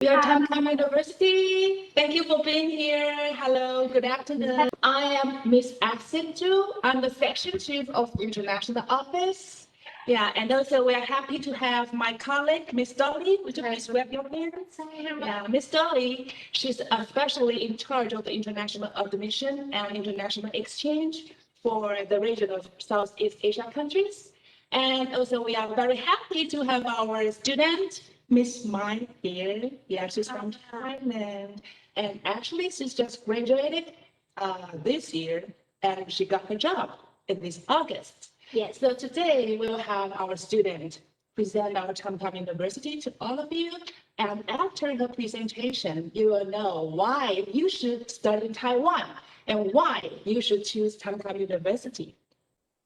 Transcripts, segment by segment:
We are Tamkam University. Thank you for being here. Hello, good afternoon. I am Miss Axin. I'm the section chief of International Office. Yeah, and also we are happy to have my colleague, Miss Dolly. Would you please wave your hands? Yeah, Miss Dolly, she's especially in charge of the international admission and international exchange for the region of Southeast Asia countries. And also we are very happy to have our student, Miss Mai here. Yeah, she's from Thailand. And actually, she's just graduated uh, this year and she got her job in this August. Yes. So today we will have our student present our Tamkam University to all of you. And after the presentation, you will know why you should study in Taiwan and why you should choose Tamkam University.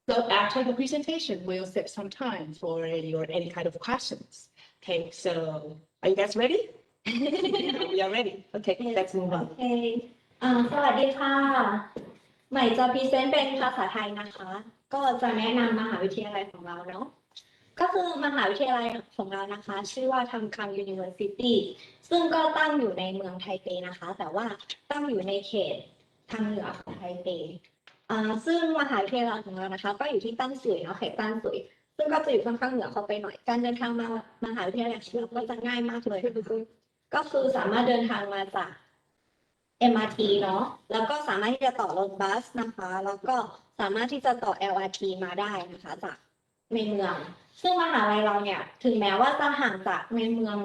So after the presentation, we'll save some time for your any kind of questions. Okay, so are you guys ready? We are ready. Okay, let's move โอ on. เคอ่าสวัสดีค่ะ ใหม่จะพรีเซนต์เป็นภาษาไทยนะคะ ก็จะแนะนำมหาวิทยาลัยของเราเนาะ ก็คือมหาวิทยาลัยของเรานะคะ ชื่อว่าทำคัง University ซึ่งก็ตั้งอยู่ในเมืองไทเปนะคะ แต่ว่าตั้งอยู่ในเขตทางเหนือของไทเป อ่าซึ่งมหาวิทยาลัยของเรานะคะ ก็อยู่ที่ตั้นสุยเนาะเขตตั้นสุยซึ่งก็จะอยู่ค่อนข้างเหนือเข้าไปหน่อย การเดินทางมามหาวิทยาลัยของเราก็จะง่ายมากเลยก็คือสามารถเดินทางมาจาก MRT เนาะ แล้วก็สามารถที่จะต่อรถบัสนะคะ แล้วก็สามารถที่จะต่อ LRT มาได้นะคะ จากในเมือง ซึ่งมหาลัยเราเนี่ย ถึงแม้ว่าจะห่างจากในเมือง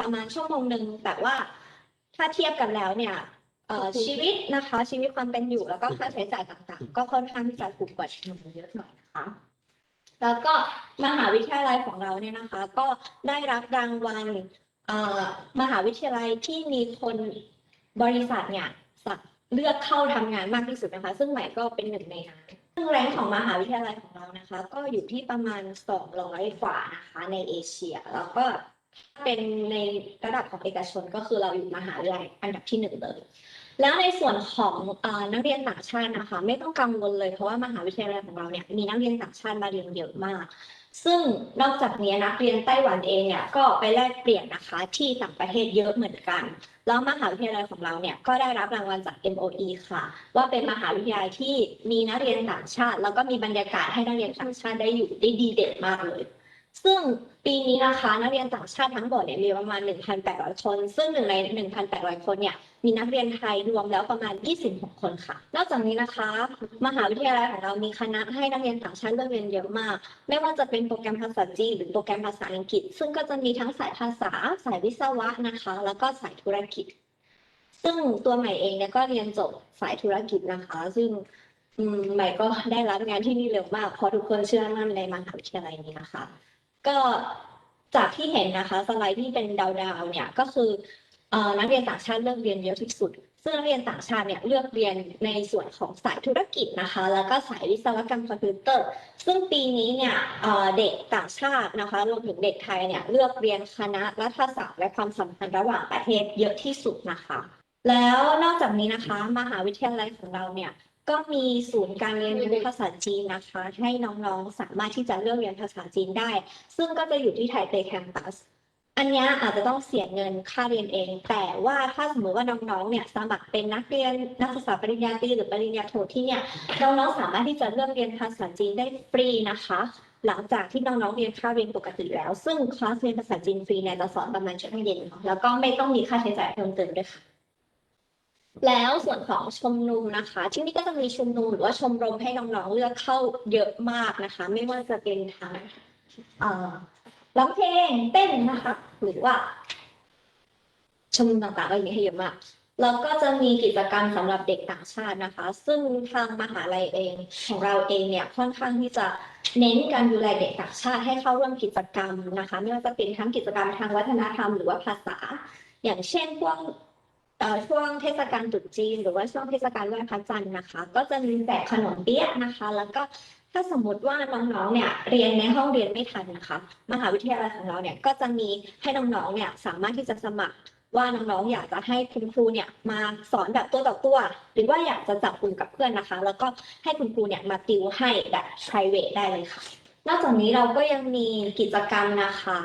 ประมาณชั่วโมงหนึ่งแต่ว่าถ้าเทียบกันแล้วเนี่ย ชีวิตนะคะ ชีวิตความเป็นอยู่แล้วก็ค่าใช้จ่ายต่างๆ ก็ค่อนข้างที่จะถูกกว่าในเมืองเยอะหน่อยนะคะแล้วก็มหาวิทยาลัยของเราเนี่ยนะคะ ก็ได้รับรางวัลมหาวิทยาลัยที่มีคนบริษัทเนี่ยสักเลือกเข้าทำงานมากที่สุดนะคะ ซึ่งใหม่ก็เป็นหนึ่งในนั้นซึ่งแรงของมหาวิทยาลัยของเรานะคะ ก็อยู่ที่ประมาณ 200 กว่านะคะในเอเชีย แล้วก็เป็นในระดับของเอกชนก็คือเราอยู่มหาวิทยาลัยอันดับที่หนึ่งเลย แล้วในส่วนของอนักเรียนต่างชาตินะคะ ไม่ต้องกังวลเลยเพราะว่ามหาวิทยาลัยของเราเนี่ยมีนักเรียนต่างชาติมาเรียนเยอะมาก ซึ่งนอกจากนี้นักเรียนไต้หวันเองเนี่ยก็ไปแลกเปลี่ยนนะคะที่ต่างประเทศเยอะเหมือนกัน แล้วมหาวิทยาลัยของเราเนี่ยก็ได้รับรางวัลจาก MOE ค่ะ ว่าเป็นมหาวิทยาลัยที่มีนักเรียนต่างชาติ แล้วก็มีบรรยากาศให้นักเรียนต่างชาติได้อยู่ได้ดีเด่นมากเลย ซึ่งปีนี้นะคะนักเรียนต่างชาติทั้งหมดเนี่ยมีประมาณ 1,800 คน ซึ่งหนึ่งใน 1,800 คนเนี่ยมีนักเรียนไทยรวมแล้วประมาณ 26 คนค่ะ นอกจากนี้นะคะ มหาวิทยาลัยของเรามีคณะให้นักเรียนต่างชาติเลือกเรียนเยอะมาก ไม่ว่าจะเป็นโปรแกรมภาษาจีนหรือโปรแกรมภาษาอังกฤษ ซึ่งก็จะมีทั้งสายภาษาสายวิศวะนะคะ แล้วก็สายธุรกิจ ซึ่งตัวใหม่เองเนี่ยก็เรียนจบสายธุรกิจนะคะ ซึ่งใหม่ก็ได้รับงานที่นี่เร็วมากเพราะทุกคนเชื่อมั่นในมหาวิทยาลัยนี้นะคะ ก็จากที่เห็นนะคะสไลด์ที่เป็นดาวๆเนี่ยก็คือนักเรียนต่างชาติเลือกเรียนเยอะที่สุด ซึ่งนักเรียนต่างชาติเนี่ยเลือกเรียนในส่วนของสายธุรกิจนะคะ แล้วก็สายวิศวกรรมคอมพิวเตอร์ ซึ่งปีนี้เนี่ยเอ่อเด็กต่างชาตินะคะรวมถึงเด็กไทยเนี่ยเลือกเรียนคณะรัฐศาสตร์และความสัมพันธ์ระหว่างประเทศเยอะที่สุดนะคะ แล้วนอกจากนี้นะคะ มหาวิทยาลัยของเราเนี่ย ก็มีศูนย์การเรียนรู้ภาษาจีนนะคะ ให้น้องๆสามารถที่จะเลือกเรียนภาษาจีนได้ ซึ่งก็จะอยู่ที่ไทเปแคมปัสอันนี้อาจจะต้องเสียเงินค่าเรียนเอง แต่ว่าถ้าสมมติว่าน้องๆเนี่ยสมัครเป็นนักเรียนนักศึกษาปริญญาตรีหรือปริญญาโทที่เนี่ยน้องๆสามารถที่จะเลือกเรียนภาษาจีนได้ฟรีนะคะ หลังจากที่น้องๆเรียนค่าเรียนปกติแล้ว ซึ่งคลาสเรียนภาษาจีนฟรีเนี่ยจะสอนประมาณชั่วโมงเย็นแล้วก็ไม่ต้องมีค่าใช้จ่ายเพิ่มเติมด้วยค่ะ แล้วส่วนของชมนุมนะคะ ที่นี่ก็จะมีชมนุมหรือว่าชมรมให้น้องๆเลือกเข้าเยอะมากนะคะ ไม่ว่าจะเป็นทางร้องเพลงเต้นนะคะ หรือว่า ชมรมต่างๆก็มีให้เยอะมากแล้วก็จะมีกิจกรรมสำหรับเด็กต่างชาตินะคะ ซึ่งทางมหาลัยเองของเราเองเนี่ยค่อนข้างที่จะเน้นการดูแลเด็กต่างชาติให้เข้าร่วมกิจกรรมนะคะ ไม่ว่าจะเป็นทั้งกิจกรรมทางวัฒนธรรมหรือว่าภาษา อย่างเช่นพวก ช่วงเทศกาลตรุษจีน หรือว่าช่วงเทศกาลไหว้พระจันทร์นะคะ ก็จะมีแจกขนมเปี๊ยะนะคะ แล้วก็ถ้าสมมติว่าน้องๆ เนี่ยเรียนในห้องเรียนไม่ทันนะคะ มหาวิทยาลัยของเราเนี่ยก็จะมีให้น้องๆ เนี่ยสามารถที่จะสมัครว่าน้องๆ อยากจะให้คุณครูเนี่ยมาสอนแบบตัวต่อตัว หรือว่าอยากจะจับกลุ่มกับเพื่อนนะคะ แล้วก็ให้คุณครูเนี่ยมาติวให้แบบ private ได้เลยค่ะ นอกจากนี้เราก็ยังมีกิจกรรมนะคะ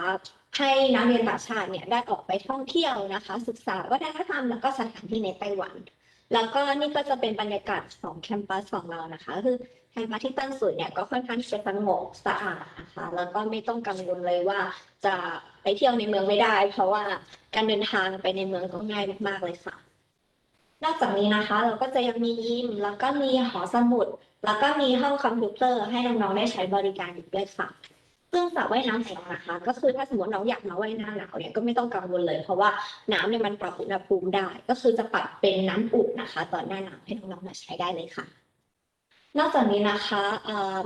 ให้นักเรียนต่างชาติเนี่ยได้ออกไปท่องเที่ยวนะคะ ศึกษาวัฒนธรรมแล้วก็สถานที่ในไต้หวัน แล้วก็นี่ก็จะเป็นบรรยากาศของแคมปัสของเรานะคะก็คือแคมปัสที่ตั้งสุดเนี่ยก็ค่อนข้างจะสงบสะอาดนะคะแล้วก็ไม่ต้องกังวลเลยว่าจะไปเที่ยวในเมืองไม่ได้ เพราะว่าการเดินทางไปในเมืองก็ง่ายมากๆเลยค่ะนอกจากนี้นะคะ เราก็จะยังมียิมแล้วก็มีหอสมุด แล้วก็มีห้องคอมพิวเตอร์ให้น้องๆได้ใช้บริการอีกด้วยค่ะ รื่องสระว่ายน้ำของเรานะคะ ก็คือถ้าสมมติน้องอยากมาว่ายน้ำหนาวเนี่ยก็ไม่ต้องกังวลเลย เพราะว่าน้ำเนี่ยมันปรับอุณหภูมิได้ ก็คือจะปรับเป็นน้ำอุ่นนะคะ ตอนหน้าหนาวให้น้องๆมาใช้ได้เลยค่ะ นอกจากนี้นะคะ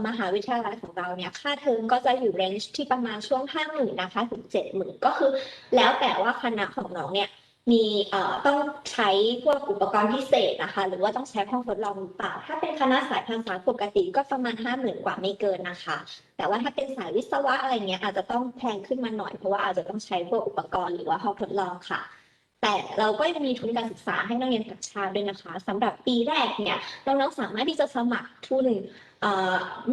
มหาวิทยาลัยของเราเนี่ยค่าเทอมก็จะอยู่เรนจ์ที่ประมาณช่วงห้าหมื่นนะคะถึงเจ็ดหมื่นก็คือ แล้วแต่ว่าคณะของน้องเนี่ย มีเอ่อต้องใช้พวกอุปกรณ์พิเศษนะคะ หรือว่าต้องใช้ห้องทดลองหรือเปล่า ถ้าเป็นคณะสายภาษาปกติก็ประมาณห้าหมื่นกว่าไม่เกินนะคะ แต่ว่าถ้าเป็นสายวิศวะอะไรเงี้ยอาจจะต้องแพงขึ้นมาหน่อยเพราะว่าอาจจะต้องใช้พวกอุปกรณ์หรือว่าห้องทดลองค่ะ แต่เราก็ยังมีทุนการศึกษาให้นักเรียนต่างชาติด้วยนะคะสำหรับปีแรกเนี่ยน้องๆสามารถที่จะสมัครทุน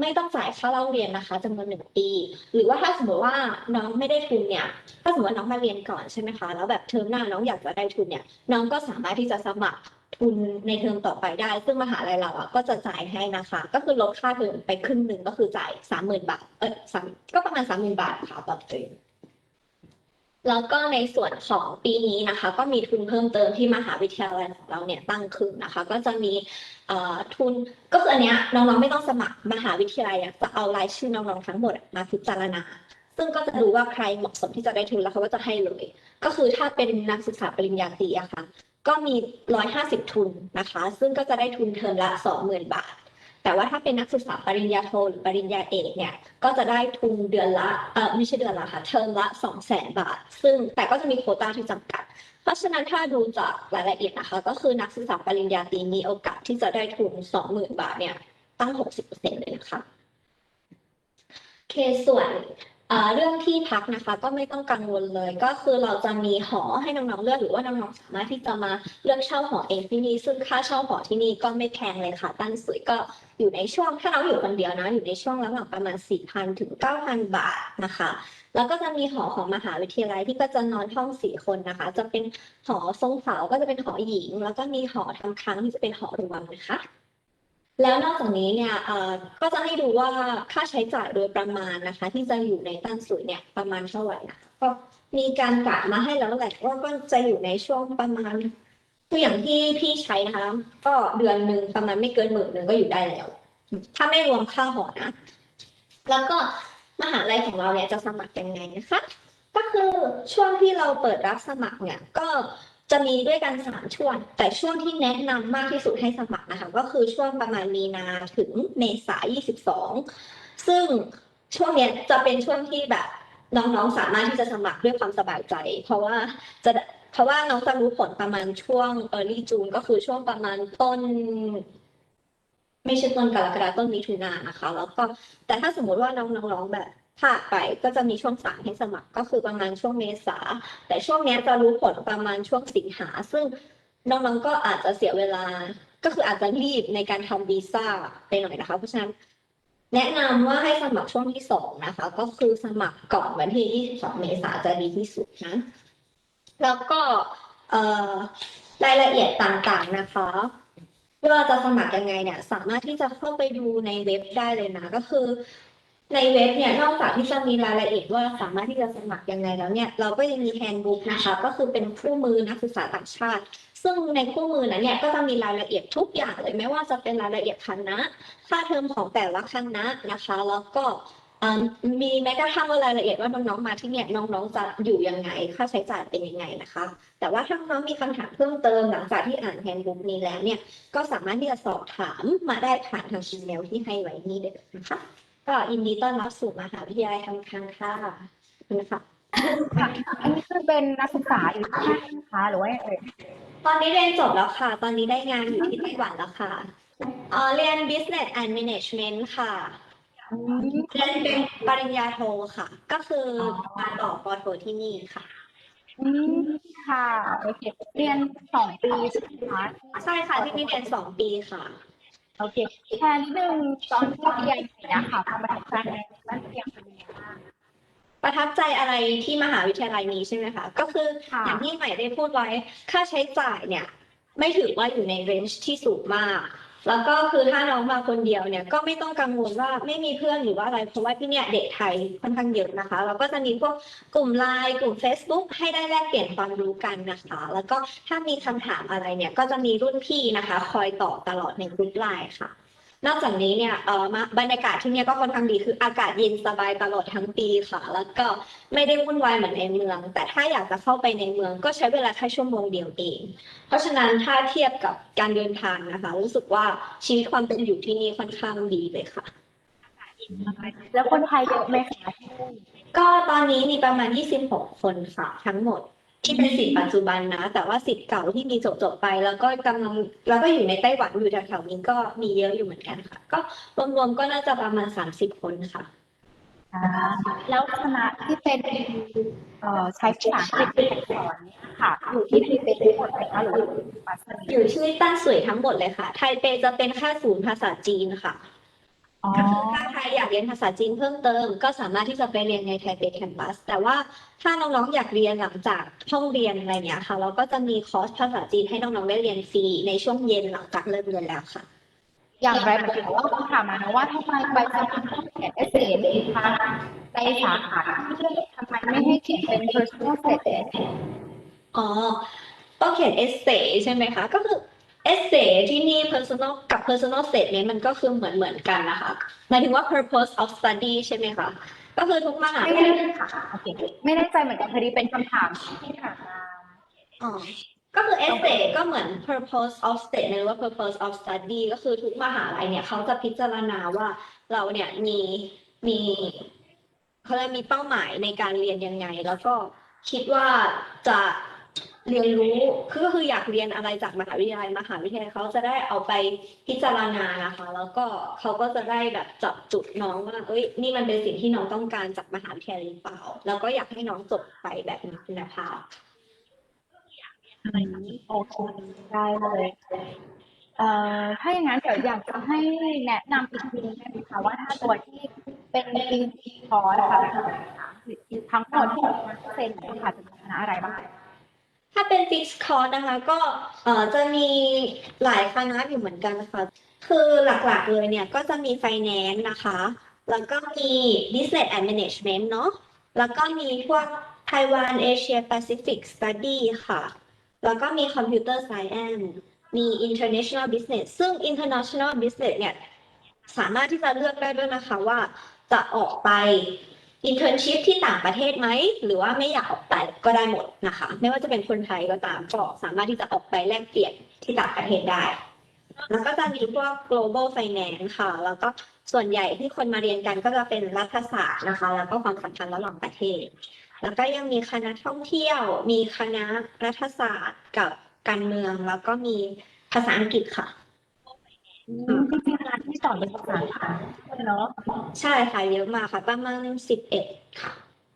ไม่ต้องจ่ายค่าเล่าเรียนนะคะจำนวนหนึ่งปี หรือว่าถ้าสมมติว่าน้องไม่ได้ทุนเนี่ย ถ้าสมมติว่าน้องมาเรียนก่อนใช่ไหมคะ แล้วแบบเทอมหน้าน้องอยากจะได้ทุนเนี่ย น้องก็สามารถที่จะสมัครทุนในเทอมต่อไปได้ ซึ่งมหาลัยเราอะก็จะจ่ายให้นะคะ ก็คือลดค่าเทอมไปครึ่งหนึ่งก็คือจ่ายสามหมื่นบาท เออสามก็ประมาณสามหมื่นบาทค่ะต่อเทอม แล้วก็ในส่วนของปีนี้นะคะ ก็มีทุนเพิ่มเติมที่มหาวิทยาลัยของเราเนี่ยตั้งขึ้นนะคะ ก็จะมีทุนก็คืออันเนี้ยน้องๆไม่ต้องสมัครมหาวิทยาลัยจะเอารายชื่อน้องๆทั้งหมดมาพิจารณา ซึ่งก็จะดูว่าใครเหมาะสมที่จะได้ทุนแล้วเขาก็จะให้เลย ก็คือถ้าเป็นนักศึกษาปริญญาตรีอะค่ะก็มีร้อยห้าสิบทุนนะคะ ซึ่งก็จะได้ทุนเทอมละสองหมื่นบาท แต่ว่าถ้าเป็นนักศึกษาปริญญาโทหรือปริญญาเอกเนี่ยก็จะได้ทุนเดือนละเออไม่ใช่เดือนละค่ะเทอมละสองแสนบาท ซึ่งแต่ก็จะมีโควต้าที่จำกัด เพราะฉะนั้นถ้าดูจากรายละเอียดนะคะก็คือนักศึกษาปริญญาตรีมีโอกาสที่จะได้ทุนสองหมื่นบาทเนี่ยตั้งหกสิบเปอร์เซ็นต์เลยนะคะเคส่วน เรื่องที่พักนะคะก็ไม่ต้องกังวลเลย ก็คือเราจะมีหอให้น้องๆเลือกหรือว่าน้องๆสามารถที่จะมาเลือกเช่าหอเองที่นี่ซึ่งค่าเช่าหอที่นี่ก็ไม่แพงเลยค่ะตั้นสุยก็อยู่ในช่วงถ้าน้องอยู่คนเดียวนะอยู่ในช่วงระหว่างประมาณ 4,000 ถึง 9,000 บาทนะคะ แล้วก็จะมีหอของมหาวิทยาลัยที่ก็จะนอนห้องสี่คนนะคะ จะเป็นหอทรงเสาก็จะเป็นหอหญิง แล้วก็มีหอทำค้างที่จะเป็นหอรวมนะคะ แล้วนอกจากนี้เนี่ยก็จะให้ดูว่าค่าใช้จ่ายโดยประมาณนะคะ ที่จะอยู่ในตั้นสุยเนี่ยประมาณเท่าไหร่นะคะก็มีการกะมาให้แล้วแหละว่าก็จะอยู่ในช่วงประมาณคืออย่างที่พี่ใช้นะคะ ก็เดือนหนึ่งประมาณไม่เกินหมื่นหนึ่งก็อยู่ได้แล้ว ถ้าไม่รวมค่าหอนะ แล้วก็มหาลัยของเราเนี่ยจะสมัครยังไงนะคะ ก็คือช่วงที่เราเปิดรับสมัครเนี่ยก็ จะมีด้วยกันสามช่วง แต่ช่วงที่แนะนำมากที่สุดให้สมัครนะคะ ก็คือช่วงประมาณมีนาถึงเมษายน22 ซึ่งช่วงเนี้ยจะเป็นช่วงที่แบบน้องๆสามารถที่จะสมัครด้วยความสบายใจ เพราะว่าจะเพราะว่าน้องจะรู้ผลประมาณช่วง early June ก็คือช่วงประมาณต้น ไม่ใช่ต้นกรกฎาต้นมิถุนายนนะคะ แล้วก็แต่ถ้าสมมติว่าน้องๆแบบ พลาไปก็จะมีช่วงสามให้สมัครก็คือประมาณช่วงเมษา แต่ช่วงนี้จะรู้ผลประมาณช่วงสิงหา ซึ่งน้องๆก็อาจจะเสียเวลา ก็คืออาจจะรีบในการทำวีซ่าไปหน่อยนะคะ เพราะฉะนั้นแนะนำว่าให้สมัครช่วงที่สองนะคะ ก็คือสมัครก่อนวันที่ 22 เมษาจะดีที่สุดนะ แล้วก็รายละเอียดต่างๆนะคะว่าจะสมัครยังไงเนี่ย สามารถที่จะเข้าไปดูในเว็บได้เลยนะ ก็คือ ในเว็บเนี่ยนอกจากที่จะมีรายละเอียดว่าสามารถที่จะสมัครยังไงแล้วเนี่ยเราก็ยังมีแฮนด์บุ๊กนะคะก็คือเป็นคู่มือนักศึกษาต่างชาติ ซึ่งในคู่มือนั้นเนี่ยก็จะมีรายละเอียดทุกอย่างเลยไม่ว่าจะเป็นรายละเอียดคณะค่าเทอมของแต่ละคณะนะคะแล้วก็มีแม้กระทั่งว่ารายละเอียดว่าน้องๆมาที่เนี่ยน้องๆจะอยู่ยังไง ค่าใช้จ่ายเป็นยังไงนะคะ แต่ว่าถ้าน้องมีคำถามเพิ่มเติมหลังจากที่อ่านแฮนด์บุ๊กนี้แล้วเนี่ยก็สามารถที่จะสอบถามมาได้ผ่านทางอีเมลที่ให้ไว้นี่ได้เลยนะคะ ก็ยินดีต้อนรับสู่มหาวิทยาลัยทำคังค่ะขอบคุณนะคะอันนี้คือเป็นนักศึกษาอยู่ที่นั่นนะคะหรือว่ายังไงเอ่ยตอนนี้เรียนจบแล้วค่ะ ตอนนี้ได้งานอยู่ที่ไต้หวันแล้วค่ะเอ่อเรียน business and management ค่ะเรียนเป็นปริญญาโทค่ะ ก็คือมาต่อปอโทที่นี่ค่ะอืมค่ะโอเคเรียนสองปีใช่ไหมคะใช่ค่ะที่นี่เรียนสองปีค่ะ โอเคแทนนิดนึงตอนที่เราเรียนเนี่ยค่ะความประทับใจในด้านเรียนเป็นยังไงบ้างปประทับใจอะไรที่มหาวิทยาลัยนี้ใช่ไหมคะ ก็คือค่ะ อย่างที่ใหม่ได้พูดไว้ ค่าใช้จ่ายเนี่ย ไม่ถือว่าอยู่ในเรนจ์ที่สูงมาก แล้วก็คือถ้าน้องมาคนเดียวเนี่ยก็ไม่ต้องกังวลว่าไม่มีเพื่อนหรือว่าอะไร เพราะว่าที่เนี่ยเด็กไทยค่อนข้างเยอะนะคะ เราก็จะมีพวกกลุ่มไลน์กลุ่ม Facebook ให้ได้แลกเปลี่ยนความรู้กันนะคะ แล้วก็ถ้ามีคำถามอะไรเนี่ยก็จะมีรุ่นพี่นะคะ คอยตอบตลอดในกลุ่มไลน์ค่ะ นอกจากนี้เนี่ยเออมาบรรยากาศที่เนี่ยก็ค่อนข้างดีคืออากาศเย็นสบายตลอดทั้งปีค่ะ แล้วก็ไม่ได้วุ่นวายเหมือนในเมือง แต่ถ้าอยากจะเข้าไปในเมืองก็ใช้เวลาแค่ชั่วโมงเดียวเอง เพราะฉะนั้นถ้าเทียบกับการเดินทางนะคะ รู้สึกว่าชีวิตความเป็นอยู่ที่นี่ค่อนข้างดีเลยค่ะ แล้วคนไทยเยอะไหมคะก็ตอนนี้มีประมาณ 26 คนค่ะทั้งหมด ที่เป็นสิทธิ์ปัจจุบันนะ แต่ว่าสิทธิ์เก่าที่มีจบจบๆไป แล้วก็กำลังแล้วก็อยู่ในไต้หวันอยู่แถวๆนี้ก็มีเยอะอยู่เหมือนกันค่ะ ก็รวมๆก็น่าจะประมาณ30คนค่ะ อ่าแล้วคณะที่เป็นเอ่อใช้ภาษาอังกฤษเป็นสอนเนี่ยค่ะ อยู่ที่ไทเปทั้งหมดไหมคะหรือว่าอยู่ที่ปัสสาวะอยู่ที่ตั้นสวยทั้งหมดเลยค่ะ ไทเปจะเป็นแค่ศูนย์ภาษาจีนค่ะ อ๋อก็คือถ้าใครอยากเรียนภาษาจีนเพิ่มเติม ก็สามารถที่จะไปเรียนในไทเปแคมปัส แต่ว่าถ้าน้องๆอยากเรียนหลังจากห้องเรียนอะไรเงี้ยค่ะ เราก็จะมีคอร์สภาษาจีนให้น้องๆได้เรียนฟรีในช่วงเย็นหลังจากเลิกเรียนแล้วค่ะ อย่างไรเหมือนกันว่าต้องถามมานะว่าทำไมไปสมัครเขียนเอเซคะในสาขาที่เลือกทำไมไม่ให้เขียนเป็น personal statement อ๋อ ต้องเขียนเอเซใช่ไหมคะ ก็คือ เอเซที่นี่ personal กับ personal statement มันก็คือเหมือนเหมือนกันนะคะหมายถึงว่า purpose of study ใช่ไหมคะ ก็คือทุกมหาไม่วิทยาแน่ลัยค่ะโอเคไม่แน่ใจเหมือนกันพอดีเป็นคำถามที่ถามมาอ๋อก็คือ essay ก็เหมือน purpose of statement หรือว่า purpose of study ก็คือทุกมหาลัยเนี่ยเขาจะพิจารณาว่าเราเนี่ยมีมีเขาเรียกมีเป้าหมายในการเรียนยังไง แล้วก็คิดว่าจะ เรียนรู้คือก็คืออยากเรียนอะไรจากมหาวิทยาลัยมหาวิทยาลัยเขาจะได้เอาไปพิจารณานะคะ แล้วก็เขาก็จะได้แบบจับจุดน้องว่าเอ้ยนี่มันเป็นสิ่งที่น้องต้องการจากมหาวิทยาลัยหรือเปล่า แล้วก็อยากให้น้องจบไปแบบมีคุณภาพโอเคได้เลยเอ่อถ้าอย่างนั้นเดี๋ยวอยากจะให้แนะนำอีกทีนึงได้ไหมคะว่าถ้าตัวที่เป็นปีคอร์สค่ะทั้งหมดที่เปอร์เซ็นเนี่ยค่ะจะมีคณะอะไรบ้าง ถ้าเป็นฟิกซ์คอร์สนะคะ ก็เอ่อจะมีหลายคณะอยู่เหมือนกันนะคะ คือหลักๆเลยเนี่ยก็จะมีไฟแนนซ์นะคะ แล้วก็มี Business and Management เนาะแล้วก็มีพวก Taiwan Asia Pacific Study ค่ะ แล้วก็มี Computer Science มี International Business ซึ่ง International Business เนี่ยสามารถที่จะเลือกได้ด้วยนะคะว่าจะออกไป internship ที่ต่างประเทศไหม หรือว่าไม่อยากออกไปก็ได้หมดนะคะ ไม่ว่าจะเป็นคนไทยก็ตามก็สามารถที่จะออกไปแลกเปลี่ยนที่ต่างประเทศได้ แล้วก็จะมีพวก global finance ค่ะ แล้วก็ส่วนใหญ่ที่คนมาเรียนกันก็จะเป็นรัฐศาสตร์นะคะ แล้วก็ความสัมพันธ์ระหว่างประเทศ แล้วก็ยังมีคณะท่องเที่ยว มีคณะรัฐศาสตร์กับการเมือง แล้วก็มีภาษาอังกฤษค่ะ อืมจริงๆคณะที่สอนเป็นภาษาอังกฤษด้วยเนาะใช่ค่ะเยอะมากค่ะ ประมาณสิบเอ็ดค่ะ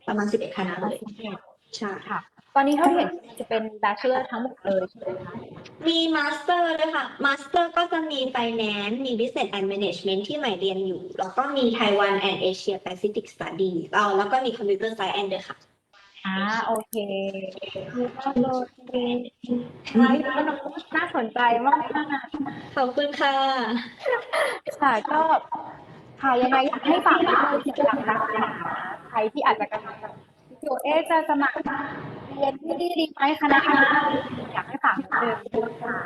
ประมาณสิบเอ็ดคณะเลยใช่ค่ะ ตอนนี้เท่าที่เห็นจะเป็น bachelor ทั้งหมดเลยใช่ไหมคะมีมาสเตอร์ด้วยค่ะมาสเตอร์ก็จะมี Finance มี Business and Management ที่ใหม่เรียนอยู่ แล้วก็มี Taiwan and Asia Pacific Study เอาแล้วก็มี Computer Science ด้วยค่ะ อ่าโอเคคือก็เลยใช่ก็น้องน่าสนใจมากขอบคุณค่ะ ค่ะก็ค่ะยังไงอยากให้ฝากไว้เลยที่หลักนักศึกษาใครที่อาจจะกำลังแบบอยู่เอ๊ะจะสมัครเรียนที่นี่ดีไหมคณะอะไรอยากให้ฝากนิดนึงค่ะ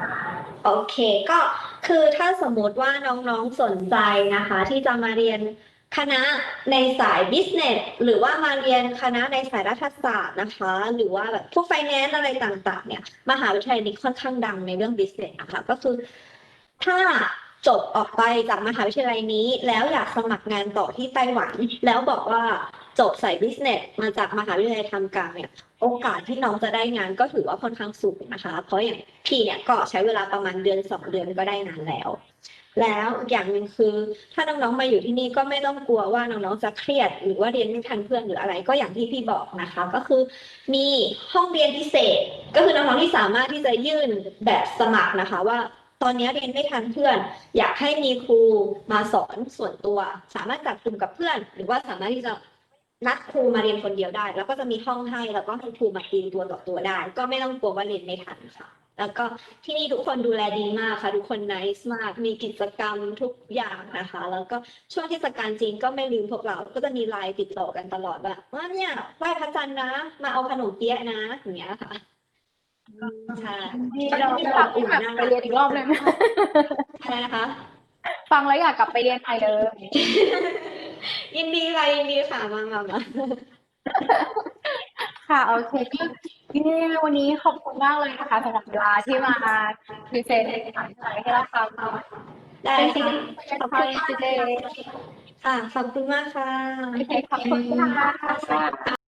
โอเคก็คือถ้าสมมติว่าน้องๆสนใจนะคะ ที่จะมาเรียน คณะในสาย business หรือว่ามาเรียนคณะในสายรัฐศาสตร์นะคะ หรือว่าแบบพวก finance อะไรต่าง ๆ เนี่ยมหาวิทยาลัยนี้ค่อนข้างดังในเรื่อง business นะคะก็คือ ถ้าจบออกไปจากมหาวิทยาลัยนี้ แล้วอยากสมัครงานต่อที่ไต้หวัน แล้วบอกว่าจบสาย business มาจากมหาวิทยาลัยทำกางเนี่ยโอกาสที่น้องจะได้งานก็ถือว่าค่อนข้างสูงนะคะ เพราะอย่างพี่เนี่ยก็ใช้เวลาประมาณเดือนสองเดือนก็ได้งานแล้ว แล้วอีกอย่างหนึ่งคือ ถ้าน้องๆมาอยู่ที่นี่ก็ไม่ต้องกลัวว่าน้องๆจะเครียด หรือว่าเรียนไม่ทันเพื่อนหรืออะไรก็อย่างที่พี่บอกนะคะ ก็คือมีห้องเรียนพิเศษ ก็คือน้องๆที่สามารถที่จะยื่นแบบสมัครนะคะว่าตอนนี้เรียนไม่ทันเพื่อน อยากให้มีครูมาสอนส่วนตัว สามารถจัดกลุ่มกับเพื่อน หรือว่าสามารถที่จะนัดครูมาเรียนคนเดียวได้ แล้วก็จะมีห้องให้แล้วก็ให้ครูมาตีตัวต่อตัวได้ ก็ไม่ต้องกลัวว่าเรียนไม่ทันค่ะ แล้วก็ที่นี่ทุกคนดูแลดีมากค่ะ ทุกคนนิสมาก มีกิจกรรมทุกอย่างนะคะ แล้วก็ช่วงเทศกาลจีนก็ไม่ลืมพวกเรา ก็จะมีไลน์ติดต่อกันตลอดว่าว่าเนี่ยไหว้พระจันทร์นะ มาเอาขนมเปี๊ยะนะอย่างเงี้ยค่ะใช่นี่เราอยากกลับไปเรียนอีกรอบเลยไหมอะไรนะคะ ฟังแล้วอยากกลับไปเรียนไทยเลย ยินดีค่ะยินดีค่ะมามามา ค่ะโอเคก็นี่วันนี้ขอบคุณมากเลยนะคะสำหรับเวลาที่มาพรีเซนต์ในสถานที่ให้เราฟังได้เป็นสิ่งค่ะที่เป็นความจริงค่ะ ขอบคุณมากค่ะโอเคขอบคุณค่ะ